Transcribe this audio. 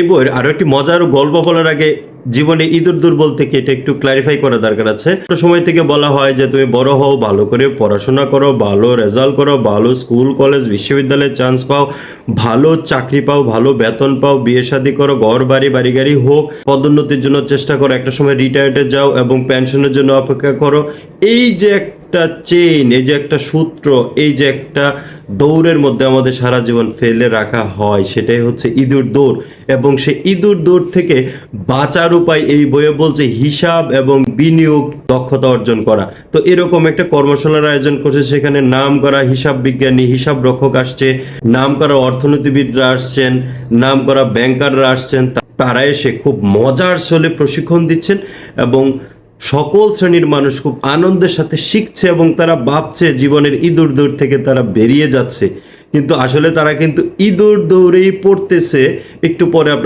এই বইয়ের আরও একটি মজার গল্প বলার আগে জীবনে ইঁদুর দূর বলতে কি এটা একটু ক্লারিফাই করা দরকার আছে। সময় থেকে বলা হয় যে তুমি বড় হও, ভালো করে পড়াশোনা করো, ভালো রেজাল্ট করো, ভালো স্কুল কলেজ বিশ্ববিদ্যালয়ে চান্স পাও, ভালো চাকরি পাও, ভালো বেতন পাও, বিয়ে শাদি করো, ঘর, বাড়ি বাড়ি, গাড়ি হোক, পদোন্নতির জন্য চেষ্টা করো, একটা সময় রিটায়ার্ডে যাও এবং পেনশনের জন্য অপেক্ষা করো। এই যে একটা চেইন এই যে একটা সূত্র, এই যে একটা দৌড়ের মধ্যে আমাদের সারা জীবন ফেলে রাখা হয়, সেটাই হচ্ছে ইঁদুর দৌড়। এবং সে ইঁদুর দৌড় থেকে বাঁচার উপায় এই বইয়ে বলছে হিসাব এবং বিনিয়োগ দক্ষতা অর্জন করা। তো এরকম একটা কর্মশালার আয়োজন করছে, সেখানে নাম করা হিসাব বিজ্ঞানী, হিসাব রক্ষক আসছে নাম করা অর্থনীতিবিদরা আসছেন নাম করা ব্যাংকাররা আসছেন তারা এসে খুব মজার ছলে প্রশিক্ষণ দিচ্ছেন এবং সকল শ্রেণির মানুষ খুব আনন্দের সাথে শিখছে এবং তারা ভাবছে জীবনের ইঁদুর দৌড় থেকে তারা বেরিয়ে যাচ্ছে। কিন্তু আসলে তারা কিন্তু ইঁদুর দৌড়েই পড়তেছে। একটু পরে